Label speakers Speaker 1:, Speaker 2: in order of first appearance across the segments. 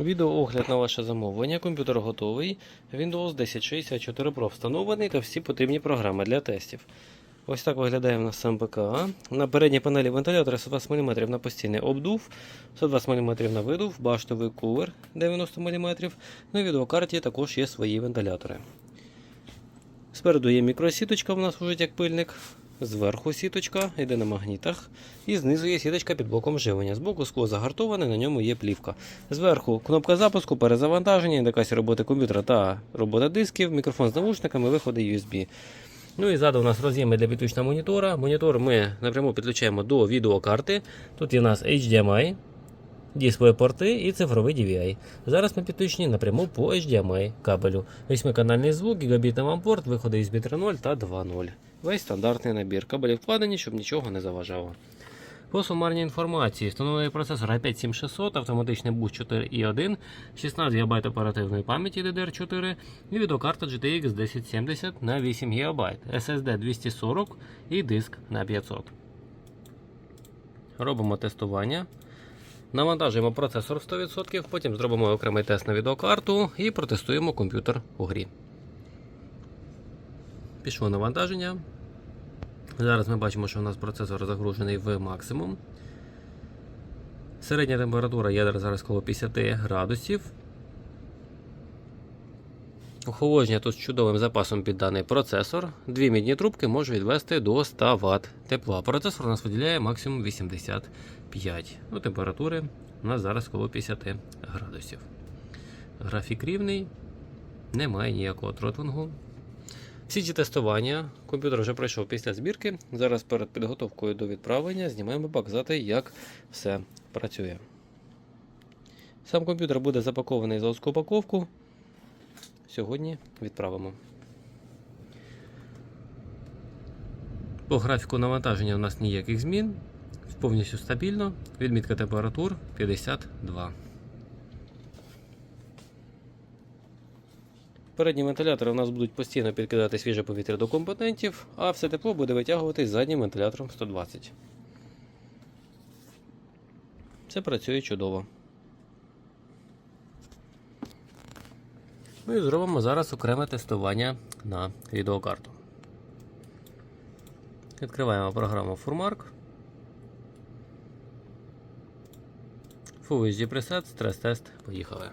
Speaker 1: Відеоогляд на ваше замовлення. Комп'ютер готовий. Windows 1064 Pro встановлений та всі потрібні програми для тестів. Ось так виглядає в нас сам ПК. На передній панелі вентилятора 120 мм на постійний обдув, 120 мм на видув, баштовий кулер 90 мм. На відеокарті також є свої вентилятори. Спереду є мікросіточка, у нас служить як пильник. Зверху сіточка йде на магнітах. І знизу є сіточка під блоком живлення. Збоку скло загартоване, на ньому є плівка. Зверху кнопка запуску, перезавантаження, індикація роботи комп'ютера та робота дисків, мікрофон з навушниками, виходи USB. Ну і ззаду у нас роз'єми для підключення монітора. Монітор ми напряму підключаємо до відеокарти. Тут є у нас HDMI, дисплей порти і цифровий DVI. Зараз ми підключені напряму по HDMI кабелю. Восьмиканальний звук, гігабітний вам порт, виходи USB 3.0 та 2.0. Весь стандартний набір. Кабелі вкладені, щоб нічого не заважало. По сумарній інформації, встановлений процесор i5 7600, автоматичний буст 4i1, 16 ГБ оперативної пам'яті DDR4 і відеокарта GTX 1070 на 8 ГБ, SSD 240 і диск на 500. Робимо тестування. Навантажуємо процесор в 100%, потім зробимо окремий тест на відеокарту і протестуємо комп'ютер у грі. Пішло навантаження. Зараз ми бачимо, що у нас процесор загружений в максимум. Середня температура ядер зараз коло 50 градусів. Охолодження тут з чудовим запасом під даний процесор. Дві мідні трубки можуть відвести до 100 Вт тепла. Процесор у нас виділяє максимум 85. Ну, температури у нас зараз коло 50 градусів. Графік рівний, немає ніякого тротлингу. Всі ці тестування комп'ютер вже пройшов після збірки. Зараз перед підготовкою до відправлення знімаємо показати, як все працює. Сам комп'ютер буде запакований в заводську упаковку. Сьогодні відправимо. По графіку навантаження у нас ніяких змін. Повністю стабільно. Відмітка температур 52. Передні вентилятори у нас будуть постійно підкидати свіже повітря до компонентів, а все тепло буде витягуватись заднім вентилятором 120. Це працює чудово. Ну і зробимо зараз окреме тестування на відеокарту. Відкриваємо програму Furmark. Full HD Preset, стрес-тест. Поїхали.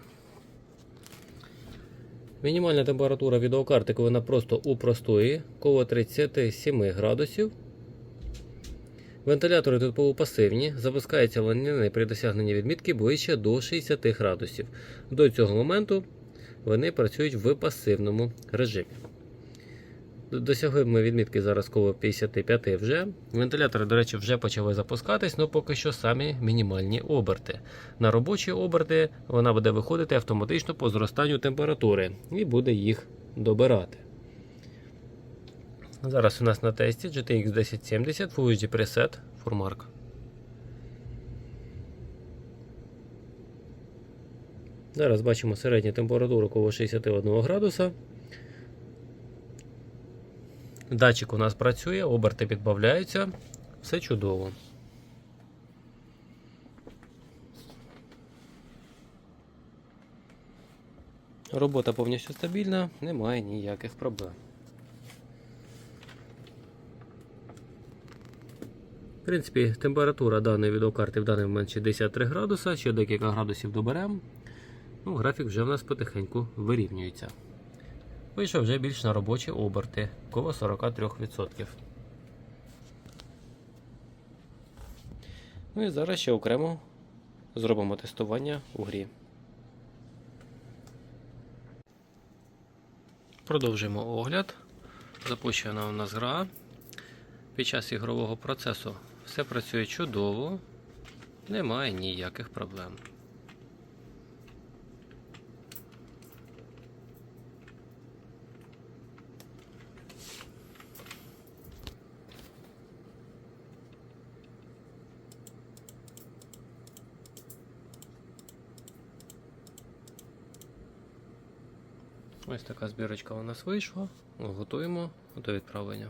Speaker 1: Мінімальна температура відеокарти, коли вона просто у простої, коло 37 градусів. Вентилятори тут полупасивні, запускаються вони при досягненні відмітки ближче до 60 градусів. До цього моменту вони працюють в пасивному режимі. Досягли ми відмітки зараз коло 55 вже. Вентилятори, до речі, вже почали запускатись, але поки що самі мінімальні оберти. На робочі оберти вона буде виходити автоматично по зростанню температури і буде їх добирати. Зараз у нас на тесті GTX 1070 Full HD Preset Furmark. Зараз бачимо середню температуру коло 61 градуса. Датчик у нас працює, оберти підбавляються, все чудово. Робота повністю стабільна, немає ніяких проблем. В принципі, температура даної відеокарти в даний момент 63 градуса, ще декілька градусів доберемо. Ну, Графік вже в нас потихеньку вирівнюється. Вийшов вже більш на робочі оберти, коло 43%. Ну і зараз ще окремо зробимо тестування у грі. Продовжуємо огляд. Запущена у нас гра. Під час ігрового процесу все працює чудово, немає ніяких проблем. Ось така збірочка у нас вийшла. Готуємо до відправлення.